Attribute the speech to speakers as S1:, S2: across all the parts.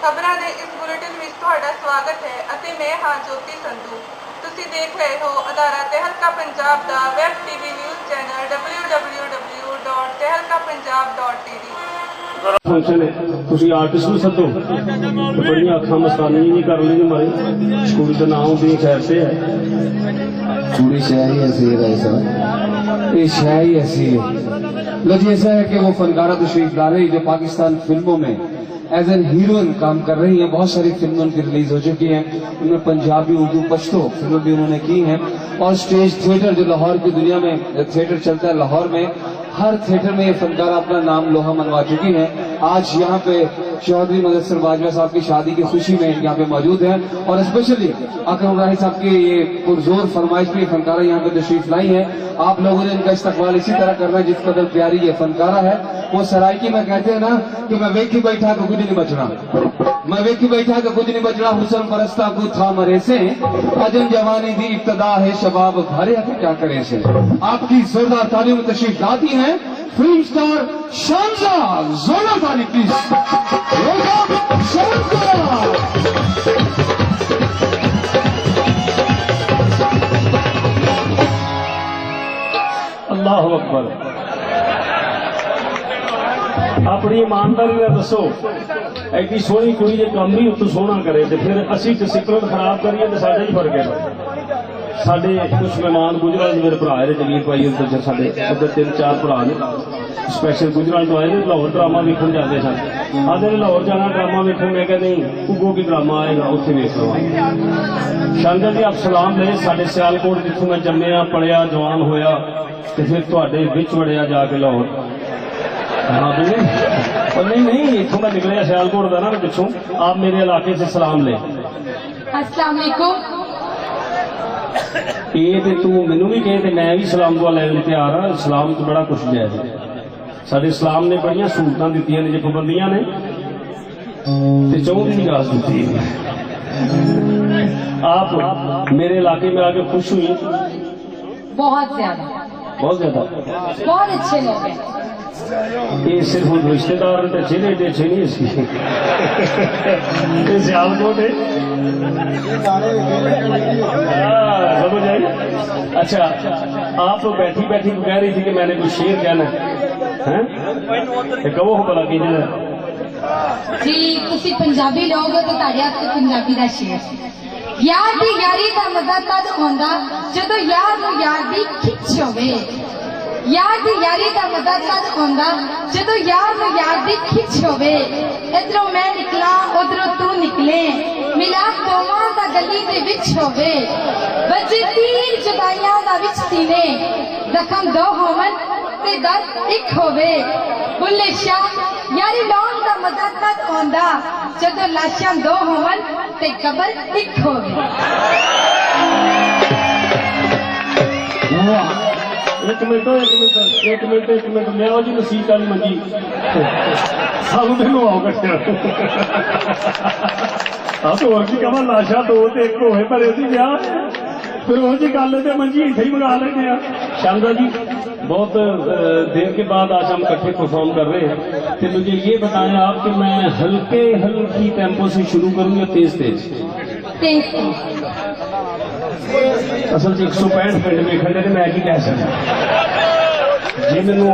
S1: ਖਬਰਾਂ ਦੇ ਇਸ ਬੁਲੇਟਿਨ ਵਿੱਚ ਤੁਹਾਡਾ ਸਵਾਗਤ ਹੈ ਅਤੇ ਮੈਂ ਹਾਂ ਜੋਤੀ ਸੰਧੂ ਤੁਸੀਂ ਦੇਖ ਰਹੇ ਹੋ ਅਧਾਰਾ ਤਹਿਲਕਾ ਪੰਜਾਬ ਦਾ web TV news channel www.tehlkapunjab.tv
S2: ਤੁਸੀਂ ਆਰਟਿਸਟ ਨੂੰ ਸੱਦੋ ਬੜੀ ਅੱਖਾਂ ਮਸਤਾਨੀ ਨਹੀਂ ਕਰ ਲਈ ਨੇ ਮਾਰੇ ਸਕੂਲ ਦਾ ਨਾਮ ਵੀ ਖੈਰ ਤੇ ਹੈ
S3: ਚੂੜੀ ਸ਼ਾਇਰੀ ਅਸੀ ਹੈ ਸਰ ਇਹ ਸ਼ਾਇਰੀ ਅਸੀ ਹੈ ਲਜੀ ਐਸਾ ਹੈ ਕਿ ਉਹ ਫਨਕਾਰਾ ਤੁਸ਼ੀਫ ਲਾ ਰਹੇ ਜੋ ਪਾਕਿਸਤਾਨ ਫਿਲਮੋਂ ਮੇ ایز این ہیروئن کام کر رہی ہیں۔ بہت ساری فلمیں ان کی ریلیز ہو چکی ہیں۔ ان میں پنجابی اردو پشتو فلمیں بھی انہوں نے کی ہیں۔ اور اسٹیج تھیٹر جو لاہور کی دنیا میں تھیٹر چلتا ہے لاہور میں، ہر تھیٹر میں یہ فنکارہ اپنا نام لوہا منوا چکی ہیں۔ آج یہاں پہ چودھری مدثر باجوہ صاحب کی شادی کی خوشی میں یہاں پہ موجود ہیں اور اسپیشلی اکرم راہی صاحب کی یہ پرزور فرمائش میں فنکارہ یہاں پہ تشریف لائی ہے آپ لوگوں نے ان کا استقبال اسی طرح کرنا ہے، جس قدر پیاری یہ فنکارہ ہے۔ وہ سرائکی میں کہتے ہیں نا کہ میں ویکھی بیٹھا کہ کچھ نہیں بچنا۔ میں ویکھی بیٹھا کہ کچھ نہیں بچنا، حسن پرستہ کو تھا مرے سے۔ اجن جوانی دی ابتدا ہے شباب بھرے کیا کرے سے آپ کی زوردار تعلیم تشریف لاتی ہیں۔ film star Shanza Zonabani, please. Welcome, Shanza.
S2: اللہ اکبر اپنی ایمانداری میں دسو ایڈی سونی کوئی جی کم نہیں تو سونا کرے تو پھر اسی سکرت خراب کریے تو سارا ہی فرق ہے ساڑھے کچھ مہمان گجرال میرے برا ہے پر بھائی ادھر ساڑھے ادھر تین چار پر آئے رہے سپیشل گجرال تو آئے لاہور ڈرامہ کھن جاتے سن آدھے لاہور جانا ڈرامہ کھن میں کہ نہیں اگو کی ڈرامہ آئے گا اتنے ویک لوا شانگر جی آپ سلام لے سیال سیالکوٹ جتوں میں جمعیا پڑیا جوان ہویا تو پھر تے وڑیا جا کے لاہور نہیں نہیں میں نا پچھوں آپ میرے علاقے سے سلام لے
S4: السلام علیکم
S2: ਇਹ ਤੇ ਤੂੰ بھی سلام ਕਹੇ ਤੇ ਮੈਂ ਵੀ ਇਸਲਾਮ ਤੋਂ ਲੈਣ ਨੂੰ ਤਿਆਰ ਆ। ਇਸਲਾਮ ਤੋਂ ਬੜਾ ਕੁਝ ਜਾਇਜ਼ ਹੈ ਸਾਡੇ ਇਸਲਾਮ ਨੇ ਬੜੀਆਂ ਸਹੂਲਤਾਂ ਦਿੱਤੀਆਂ ਨੇ ਜਥੇਬੰਦੀਆਂ ਨੇ। ਤੇ ਚੌਂਦੀ دیتی ہے آپ میرے علاقے میں آ کے خوش ہوئی
S4: بہت زیادہ
S2: بہت زیادہ
S4: بہت اچھے لوگ ہیں
S2: یہ صرف رشتے دار ہیں اچھے نہیں اچھے نہیں اس کی سیال کوٹ اچھا آپ تو بیٹھی بیٹھی کہہ رہی تھی کہ میں نے کوئی شیر کہنا ہے۔ کہو بلا کی جڑا
S4: جی تسی پنجابی لوگ تو تاڈے ہاتھ پنجابی دا شیر۔ یار دی یاری دا مزہ تد ہوندا جدوں یار نو یار دی کھچ ہوے یار دی یاری دا مزہ تد ہوندا جدوں یار نو یار دی کھچ ہوے ادھروں میں نکلا ادھروں تو نکلے ਮਿਲਾਪ ਦੋਵਾਂ ਦਾ ਗਲੀ ਦੇ ਵਿੱਚ ਹੋਵੇ ਵੱਜੇ ਤੀਰ ਜੁਦਾਈਆਂ ਦਾ ਵਿੱਚ ਸੀਨੇ ਜ਼ਖਮ ਦੋ ਹੋਵਨ ਤੇ ਦਰਦ ਇੱਕ ਹੋਵੇ ਬੁੱਲੇ ਸ਼ਾਹ ਯਾਰੀ ਲਾਉਣ ਦਾ ਮਜ਼ਾ ਤਦ ਆਉਂਦਾ ਜਦੋਂ ਲਾਸ਼ਾਂ ਦੋ ਹੋਵਨ ਤੇ ਕਬਰ ਇੱਕ ਹੋਵੇ
S2: ਇੱਕ ਮਿੰਟ ਇੱਕ ਮਿੰਟ ਇੱਕ ਮਿੰਟ ਇੱਕ ਮਿੰਟ ਲਿਆਓ ਜੀ ਨਸੀਬ ਵਾਲੀ ਮੰਜੀ ਸਾਨੂੰ ਤੇ ਲਵਾਓ ਕੱਟਿਆ ਆ بہت دیر کے بعد آج ہم کٹھے پرفارم کر رہے ہیں تو مجھے یہ بتائیں آپ کہ میں ہلکے ہلکی ٹیمپو سے شروع کروں یا تیز تیز اصل ایک سو پینٹ منٹ میں کھڑے تھے میں ایک ہی کہہ سکتا جی مینو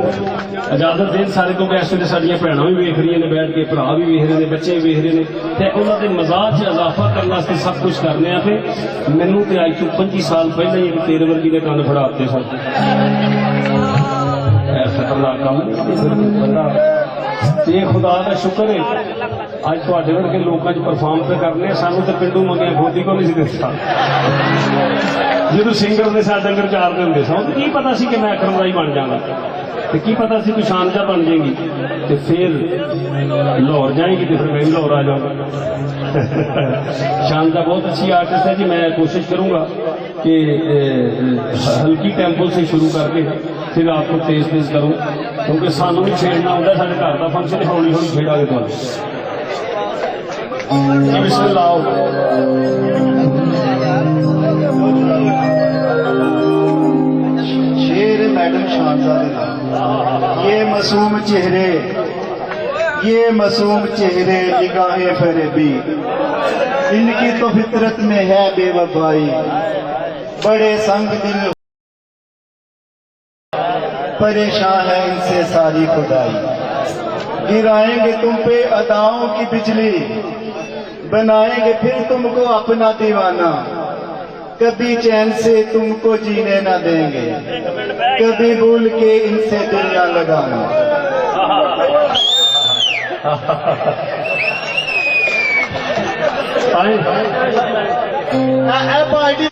S2: اجازت دین سارے کو کہ اس ویلے ساڈیاں بھیناں بھی ویکھ رہی نے بیٹھ کے بھرا بھی ویکھ رہے نے بچے بھی ویکھ رہے نے تے انہاں دے مزاج اضافہ کرن واسطے سب کچھ کرنے آ تے مینوں تے اج تو 25 سال پہلے ہی تیرے ورگی دے کان پھڑا دتے سن ایسا کرنا کام بندہ یہ خدا کا شکر ہے اج تے ورگے لوگوں پرفارم تو کرنے سانو تو پنڈو منگیا گودی کو نہیں دستا جدو سنگر نے سارے ڈنگر چار دے ہوں سن کی پتا سی کہ میں اکرم رائی بن جانا تو کی پتا سی کوئی شانجہ بن جائے گی تو پھر لاہور جائیں گی تو پھر میں لاہور آ جاؤں گا شانجہ بہت اچھی آرٹسٹ ہے جی میں کوشش کروں گا کہ ہلکی ٹیمپل سے شروع کر کے پھر آپ کو تیز تیز کرو کیونکہ سانو بھی چھیڑنا ہوتا ہے سارے گھر کا فنکشن ہولی ہولی چھیڑا گے تمہیں بسم اللہ
S5: شیر میڈم شانزادہ یہ مسوم چہرے یہ مسوم چہرے نگاہ فریبی ان کی تو فطرت میں ہے بے وفائی بڑے سنگ دل پریشان ہے ان سے ساری خدائی۔ گرائیں گے تم پہ اداؤں کی بجلی۔ بنائیں گے پھر تم کو اپنا دیوانہ۔ کبھی چین سے تم کو جینے نہ دیں گے۔ کبھی بھول کے ان سے دنیا لگانا۔ پارٹی